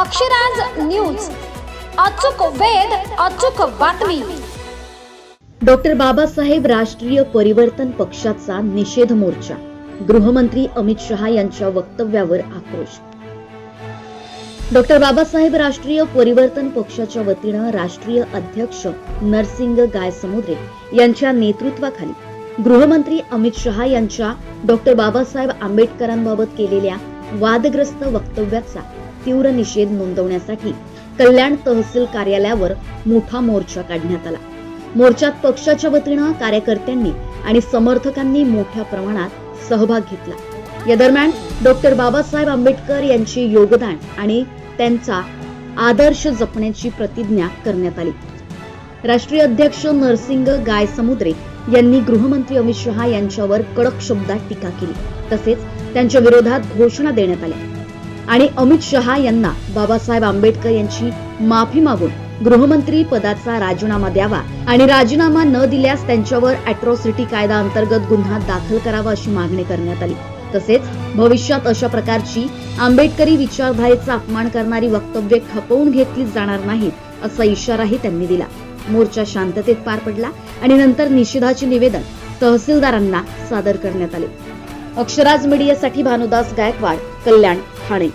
Akshraj news. अचूक वेद अचूक बातमी. डॉक्टर बाबासाहेब राष्ट्रीय परिवर्तन पक्षाचा निषेध मोर्चा. गृहमंत्री अमित शहा यांच्या वक्तव्यावर आक्रोश. डॉक्टर बाबासाहेब राष्ट्रीय परिवर्तन पक्षाच्या वतीनं राष्ट्रीय अध्यक्ष नरसिंग गायसमुद्रे यांच्या नेतृत्वाखाली गृहमंत्री अमित शहा यांच्या डॉक्टर बाबासाहेब आंबेडकरांबाबत केलेल्या वादग्रस्त वक्तव्याचा तीव्र निषेध नोंदवण्यासाठी कल्याण तहसील कार्यालयावर मोठा मोर्चा काढण्यात आला. मोर्चात पक्षाच्या वतीनं कार्यकर्त्यांनी आणि समर्थकांनी मोठ्या प्रमाणात सहभाग घेतला. या दरम्यान डॉक्टर बाबासाहेब आंबेडकर यांचे योगदान आणि त्यांचा आदर्श जपण्याची प्रतिज्ञा करण्यात आली. राष्ट्रीय अध्यक्ष नरसिंग गायसमुद्रे यांनी गृहमंत्री अमित शहा यांच्यावर कडक शब्दात टीका केली. तसेच त्यांच्या विरोधात घोषणा देण्यात आल्या. आणि अमित शहा यांना बाबासाहेब आंबेडकर यांची माफी मागून गृहमंत्री पदाचा राजीनामा द्यावा आणि राजीनामा न दिल्यास त्यांच्यावर अॅट्रॉसिटी कायदा अंतर्गत गुन्हा दाखल करावा अशी मागणी करण्यात आली. तसेच भविष्यात अशा प्रकारची आंबेडकरी विचारधारेचा अपमान करणारी वक्तव्य खपवून घेतली जाणार नाहीत असा इशाराही त्यांनी दिला. मोर्चा शांततेत पार पडला आणि नंतर निषेधाचे निवेदन तहसीलदारांना सादर करण्यात आले. अक्षराज मीडियासाठी भानुदास गायकवाड कल्याण ठाणे.